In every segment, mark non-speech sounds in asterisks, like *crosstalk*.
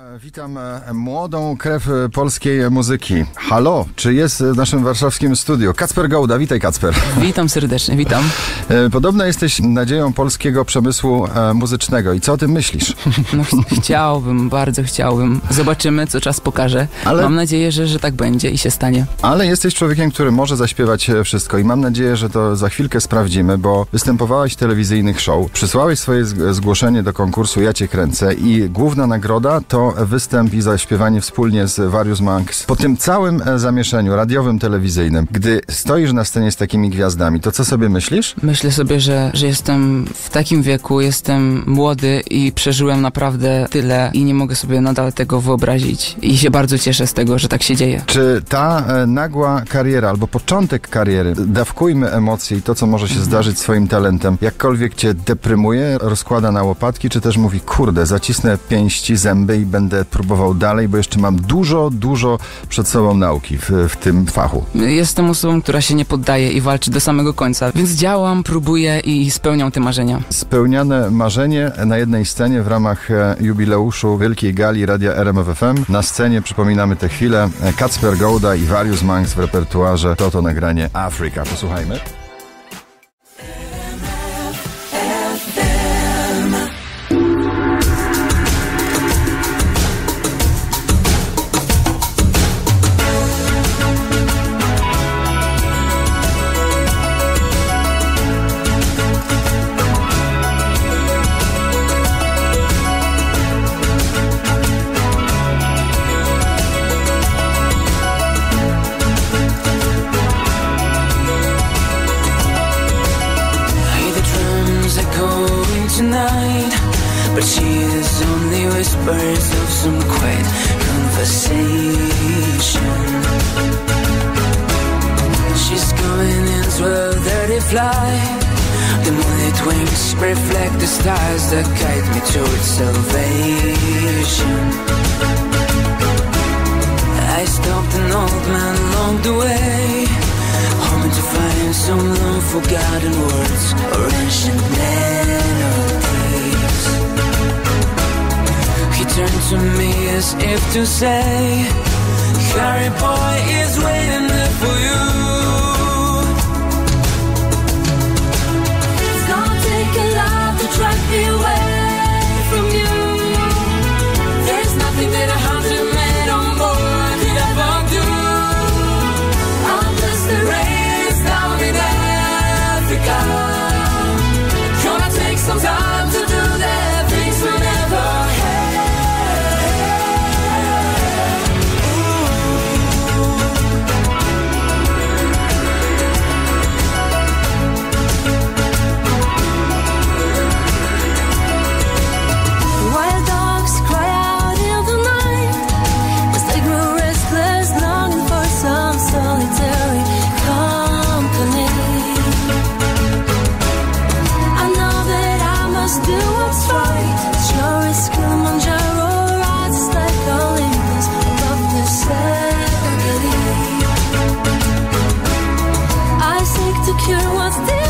uh, Witam e, młodą krew e, polskiej muzyki. Halo, czy jest w naszym warszawskim studiu? Kacper Gołda, witaj Kacper. Witam serdecznie, witam. E, Podobno jesteś nadzieją polskiego przemysłu muzycznego. I co o tym myślisz? No, ch- chciałbym, bardzo chciałbym. Zobaczymy, co czas pokaże. Ale- Mam nadzieję, że, że tak będzie i się stanie. Ale jesteś człowiekiem, który może zaśpiewać wszystko i mam nadzieję, że to za chwilkę sprawdzimy, bo występowałaś w telewizyjnych show, przysłałeś swoje zg- zgłoszenie do konkursu Ja Cię Kręcę i główna nagroda to występ i zaśpiewanie wspólnie z Various Monks. Po tym całym e, zamieszaniu radiowym, telewizyjnym, gdy stoisz na scenie z takimi gwiazdami, to co sobie myślisz? Myślę sobie, że, że jestem w takim wieku, jestem młody i przeżyłem naprawdę tyle i nie mogę sobie nadal tego wyobrazić. I się bardzo cieszę z tego, że tak się dzieje. Czy ta e, nagła kariera albo początek kariery, dawkujmy emocje i to, co może się zdarzyć swoim talentem, jakkolwiek cię deprymuje, rozkłada na łopatki, czy też mówi, kurde, zacisnę pięści, zęby i będę próbował dalej, bo jeszcze mam dużo, dużo przed sobą nauki w, w tym fachu. Jestem osobą, która się nie poddaje i walczy do samego końca, więc działam, próbuję i spełniam te marzenia. Spełniane marzenie na jednej scenie w ramach e, jubileuszu Wielkiej Gali Radia RMFFM. Na scenie przypominamy tę chwilę e, Kacper Gołda i Various Monks w repertuarze. To to nagranie Afryka. Posłuchajmy. But she is only whispers of some quiet conversation. She's coming in 12:30 flight. The moonlit wings reflect the stars that guide me towards salvation. I stopped an old man along the way, hoping to find some long forgotten words or ancient to me as if to say, Harry boy is waiting there for you. you was this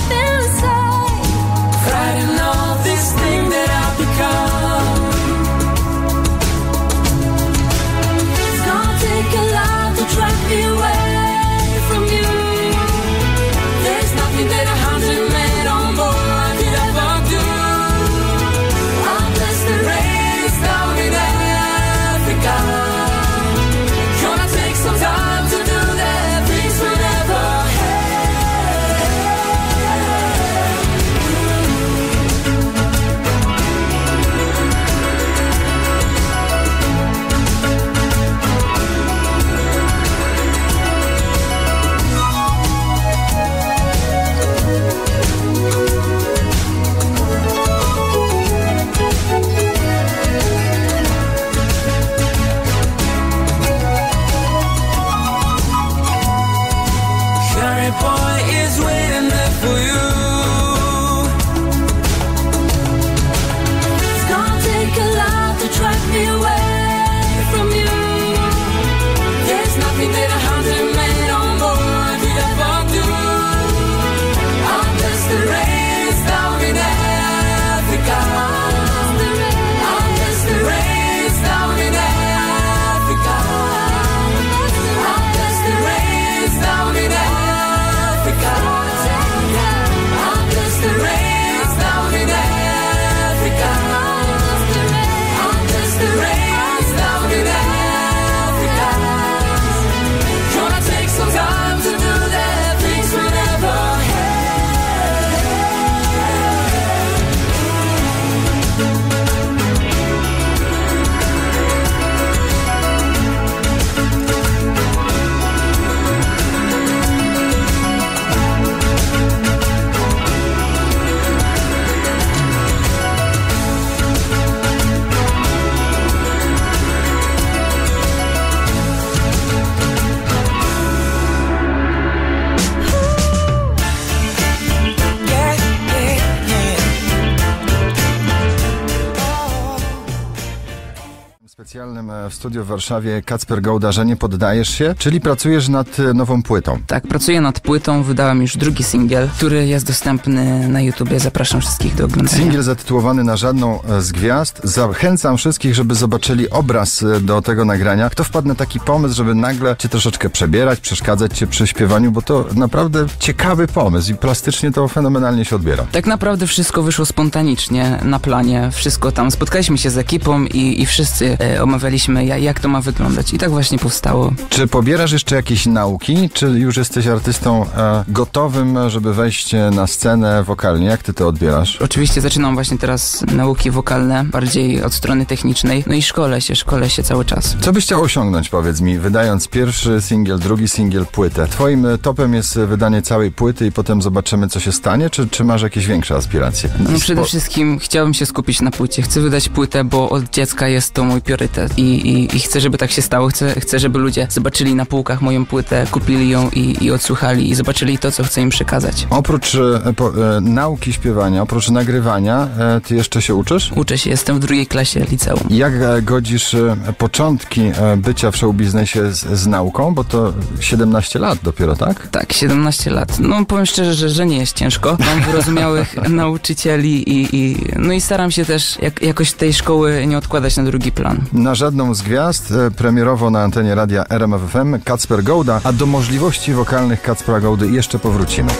specjalnym e, w studiu w Warszawie Kacper Gołda, że nie poddajesz się, czyli pracujesz nad e, nową płytą. Tak, pracuję nad płytą, wydałem już drugi singiel, który jest dostępny na YouTubie. Zapraszam wszystkich do oglądania. Singiel zatytułowany na żadną e, z gwiazd. Zachęcam wszystkich, żeby zobaczyli obraz do tego nagrania. Kto wpadł na taki pomysł, żeby nagle cię troszeczkę przebierać, przeszkadzać cię przy śpiewaniu, bo to naprawdę ciekawy pomysł i plastycznie to fenomenalnie się odbiera. Tak naprawdę wszystko wyszło spontanicznie na planie. Wszystko tam. Spotkaliśmy się z ekipą i, i wszyscy e, omawialiśmy, ja, jak to ma wyglądać. I tak właśnie powstało. Czy pobierasz jeszcze jakieś nauki, czy już jesteś artystą e, gotowym, żeby wejść na scenę wokalnie? Jak ty to odbierasz? Oczywiście zaczynam właśnie teraz nauki wokalne, bardziej od strony technicznej. No i szkolę się, szkolę się cały czas. Co byś chciał osiągnąć, powiedz mi, wydając pierwszy singiel, drugi singiel, płytę? Twoim e, topem jest wydanie całej płyty i potem zobaczymy, co się stanie, czy, czy masz jakieś większe aspiracje? No przede wszystkim chciałbym się skupić na płycie. Chcę wydać płytę, bo od dziecka jest to mój priorytet. I, i, i chcę, żeby tak się stało. Chcę, chcę, żeby ludzie zobaczyli na półkach moją płytę, kupili ją i, i odsłuchali i zobaczyli to, co chcę im przekazać. Oprócz e, po, e, nauki śpiewania, oprócz nagrywania, e, ty jeszcze się uczysz? Uczę się, jestem w drugiej klasie liceum. Jak e, godzisz e, początki bycia w showbiznesie z, z nauką? Bo to 17 lat dopiero, tak? Tak, 17 lat. No powiem szczerze, że, że nie jest ciężko. Mam wyrozumiałych *laughs* nauczycieli i, i no i staram się też jak, jakoś tej szkoły nie odkładać na drugi plan. Na żadną z gwiazd, e, premierowo na antenie radia RMF FM, Kacper Gołda, a do możliwości wokalnych Kacpra Gołdy jeszcze powrócimy.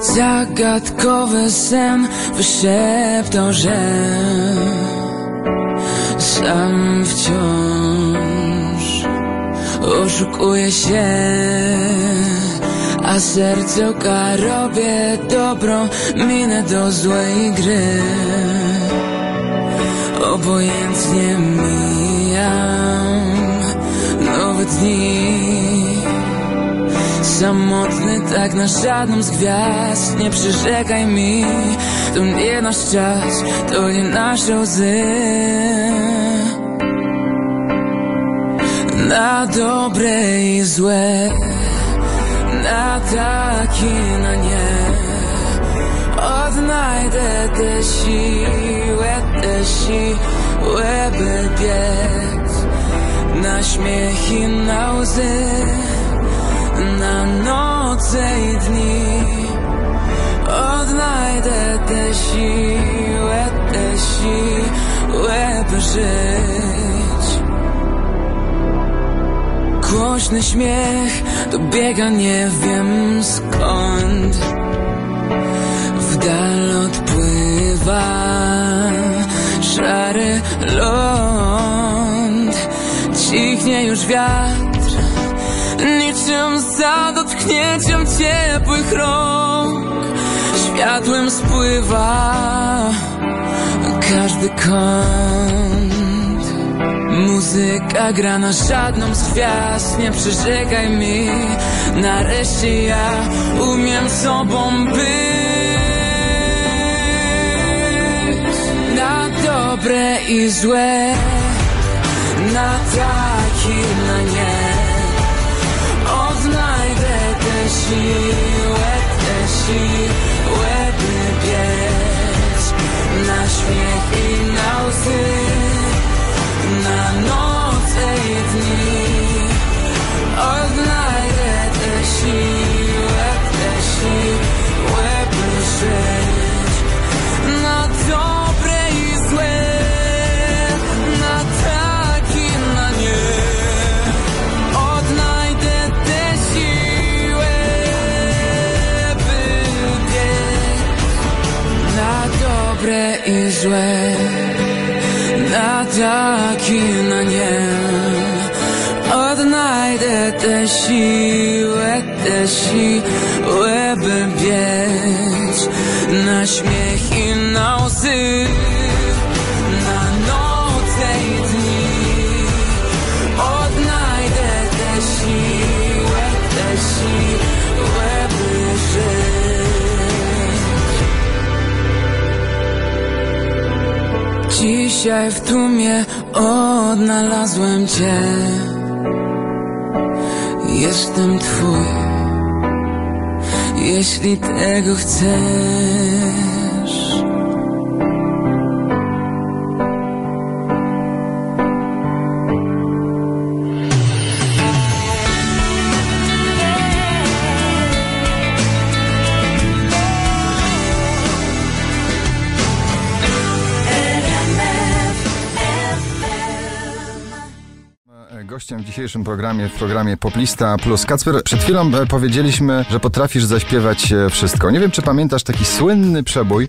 Zagadkowy sen wyszeptał, że sam wciąż oszukuje się, a sercoka robię dobrą minę do złej gry. Obojętnie mijam nowe dni. Samotny tak na żadną z gwiazd Nie przyrzekaj mi To nie nasz czas To nie nasze łzy Na dobre i złe Na tak i na nie. Odnajdę tę siłę Tę siłę by biec Na śmiech i na łzy na noce i dni. Odnajdę tę siłę, tę siłę, by żyć Głośny śmiech dobiega nie wiem skąd. W dal odpływa szary ląd. Cichnie już wiatr Niczym za dotknięciem ciepłych rąk. Światłem spływa każdy kąt Muzyka gra na żadną z gwiazd Nie przyrzekaj mi. Nareszcie ja umiem sobą być. Na dobre i złe Na tak i na nie. Odnajdę tę siłę, tę siłę, by biec Na śmiech i na łzy dobre i złe, na tak i na nie. Odnajdę tę siłę, tę siłę, by biec Dzisiaj w tłumie odnalazłem Cię. Jestem Twój, jeśli tego chcesz. Gościem w dzisiejszym programie, w programie Poplista Plus. Kacper, przed chwilą e, powiedzieliśmy, że potrafisz zaśpiewać e, wszystko. Nie wiem, czy pamiętasz taki słynny przebój.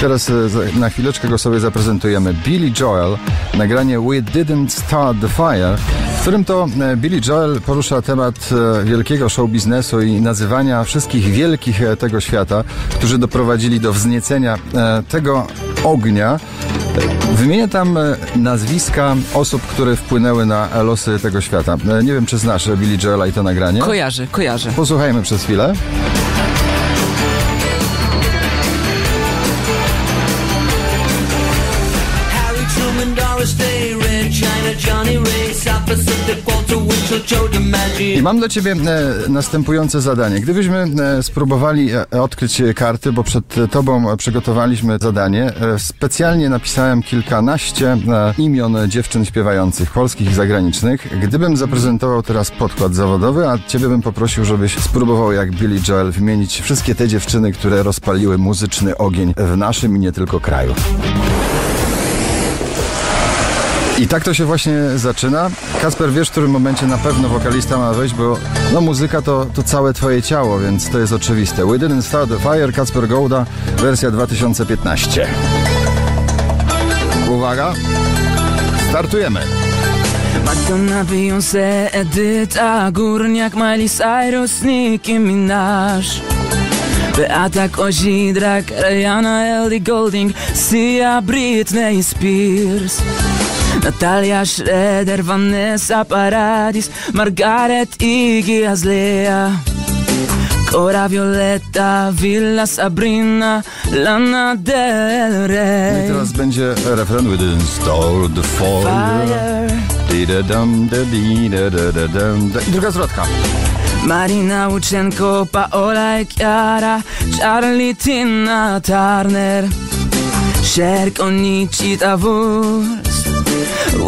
Teraz e, na chwileczkę go sobie zaprezentujemy. Billy Joel, nagranie We Didn't Start the Fire, w którym to Billy Joel porusza temat wielkiego show biznesu i nazywania wszystkich wielkich tego świata, którzy doprowadzili do wzniecenia tego ognia. Wymienię tam e, nazwiska osób, które wpłynęły na losy tego świata. E, Nie wiem, czy znasz Billy Joela i to nagranie. Kojarzę, kojarzę. Posłuchajmy przez chwilę. Harry Truman, I mam dla ciebie e, następujące zadanie. Gdybyśmy e, spróbowali e, odkryć karty, bo przed tobą przygotowaliśmy zadanie, specjalnie napisałem kilkanaście imion dziewczyn śpiewających, polskich i zagranicznych. Gdybym zaprezentował teraz podkład zawodowy, a ciebie bym poprosił, żebyś spróbował jak Billy Joel wymienić wszystkie te dziewczyny, które rozpaliły muzyczny ogień w naszym i nie tylko kraju. I tak to się właśnie zaczyna. Kasper, wiesz, w którym momencie na pewno wokalista ma wejść, bo no muzyka to, to całe twoje ciało, więc to jest oczywiste. We Didn't Start the Fire, Kasper Gołda, wersja 2015. Uwaga, startujemy. Madonna, Beyoncé, Edyta Górniak, Miley Cyrus, Nicki Minaj Beata Kozidrak, Rihanna, Ellie Golding Sia, Britney Spears Natalia Schroeder, Vanessa Paradis Margaret, Iggy Azalea Cora Violetta, Villa Sabrina Lana Del No i Rey teraz będzie refren. Didn't start the fire. I druga zwrotka. Marina Łuczenko, Paola e Chiara, Charlie, Tina Turner, Cher con Nikita Wurst,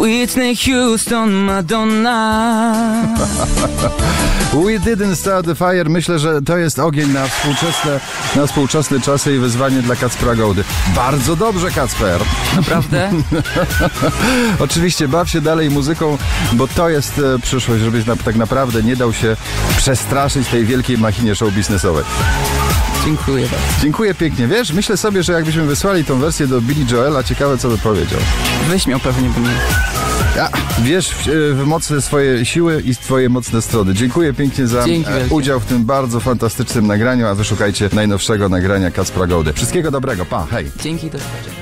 Whitney Houston, Madonna. *laughs* We didn't start the fire. Myślę, że to jest ogień na współczesne, na współczesne czasy i wyzwanie dla Kacpra Gołdy. Bardzo dobrze, Kacper. Naprawdę? *laughs* Oczywiście baw się dalej muzyką, bo to jest e, przyszłość, żebyś tak naprawdę nie dał się przestraszyć tej wielkiej machinie show biznesowej. Dziękuję bardzo. Dziękuję pięknie. Wiesz, myślę sobie, że jakbyśmy wysłali tą wersję do Billy Joela, ciekawe co by powiedział. Wyśmiał pewnie by mnie. A, wiesz w, w mocne swoje siły i twoje mocne strony. Dziękuję pięknie za Dzięki e, udział w tym bardzo fantastycznym nagraniu, a wyszukajcie najnowszego nagrania Kacpra Gołdy. Wszystkiego dobrego, pa, hej. Dzięki, do zobaczenia.